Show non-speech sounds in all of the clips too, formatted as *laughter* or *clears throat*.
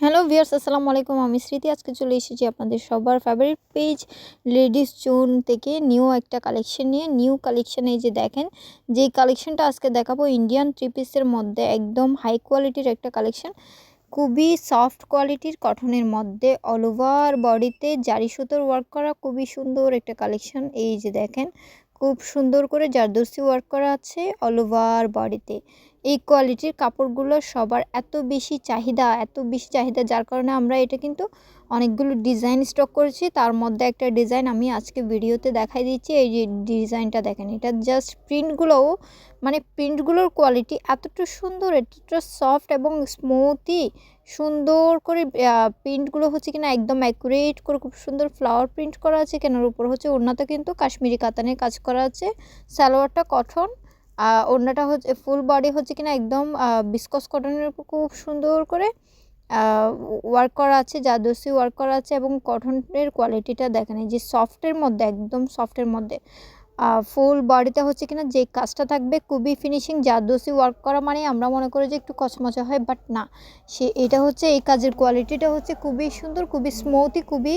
Hello viewers আসসালামু আলাইকুম। আমি স্মৃতি। আজকে চলে এসেছি আপনাদের সবার ফেভারিট পেজ লেডিস চুন থেকে নিউ একটা কালেকশন নিয়ে। নিউ কালেকশন এই যে দেখেন, যেই কালেকশনটা আজকে দেখাবো ইন্ডিয়ান থ্রি পিসের মধ্যে একদম হাই কোয়ালিটির একটা কালেকশন খুবই সফট কোয়ালিটির কটনের মধ্যে অল ওভার বডিতে জারি সুতোর ওয়ার্ক করা খুবই সুন্দর একটা কালেকশন এই যে দেখেন খুব সুন্দর করে জারদর্সি ওয়ার্ক করা আছে অল ওভার বডিতে এই কোয়ালিটির কাপড়গুলো সবার এত বেশি চাহিদা, এত বেশি চাহিদা, যার কারণে আমরা এটা কিন্তু অনেকগুলো ডিজাইন স্টক করেছি। তার মধ্যে একটা ডিজাইন আমি আজকে ভিডিওতে দেখাই দিচ্ছি। এই যে ডিজাইনটা দেখেন, এটা জাস্ট প্রিন্টগুলোও মানে প্রিন্টগুলোর কোয়ালিটি এতটা সুন্দর, এতটা সফট এবং স্মুথই সুন্দর করে প্রিন্টগুলো হচ্ছে কিনা একদম অ্যাকুরেট করে খুব সুন্দর ফ্লাওয়ার প্রিন্ট করা আছে। কেনার উপর হচ্ছে ওড়নাতে কিন্তু কাশ্মীরি কাতানের কাজ করা আছে। সালোয়ারটা কঠন ওড়নাটা হচ্ছে ফুল বডি হচ্ছে কিনা একদম বিস্কস কটনের উপর খুব সুন্দর করে ওয়ার্ক করা আছে জাদসি ওয়ার্ক করা আছে এবং কটনের কোয়ালিটিটা দেখেন যে সফটের মধ্যে, একদম সফটের মধ্যে। ফুল বডিতে হচ্ছে কিনা যে কাজটা থাকবে, খুবই ফিনিশিং জাদসি ওয়ার্ক করা মানে আমরা মনে করি যে একটু কচমচা হয় বাট না। সে, এটা হচ্ছে এই কাজের কোয়ালিটিটা হচ্ছে খুবই সুন্দর, খুবই স্মুথই খুবই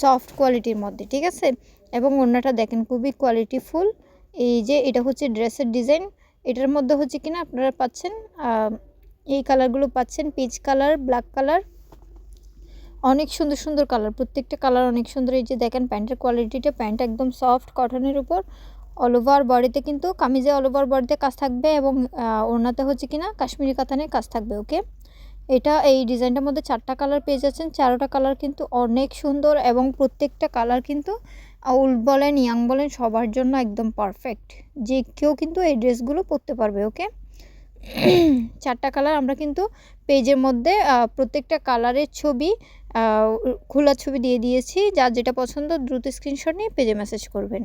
সফট কোয়ালিটির মধ্যে, ঠিক আছে? এবং অন্যটা দেখেন, খুবই কোয়ালিটিফুল এই যে এটা হচ্ছে ড্রেসের ডিজাইন এটার মধ্যে হচ্ছে কিনা আপনারা পাচ্ছেন এই কালারগুলো পাচ্ছেন পিচ কালার ব্ল্যাক কালার অনেক সুন্দর সুন্দর কালার, প্রত্যেকটা কালার অনেক সুন্দর। এই যে দেখেন, প্যান্টের কোয়ালিটিটা, প্যান্ট একদম সফট কটনের উপর। অল ওভার বডিতে কিন্তু কামিজে অল ওভার বডিতে কাজ থাকবে এবং ওড়নাতে হচ্ছে কিনা কাশ্মীরি কাতানের কাজ থাকবে ওকে এটা এই ডিজাইনটার মধ্যে চারটা কালার পেয়ে যাচ্ছেন। চারোটা কালার কিন্তু অনেক সুন্দর এবং প্রত্যেকটা কালার কিন্তু ওল্ড বলেন, ইয়াং বলেন, সবার জন্য একদম পারফেক্ট যে কেউ কিন্তু এই ড্রেসগুলো পরতে পারবে ওকে *clears throat* চারটা কালার আমরা কিন্তু পেজের মধ্যে প্রত্যেকটা কালারের ছবি খোলা ছবি দিয়ে দিয়েছি। যার যেটা পছন্দ, দ্রুত স্ক্রিনশট নিয়ে পেজে মেসেজ করবেন।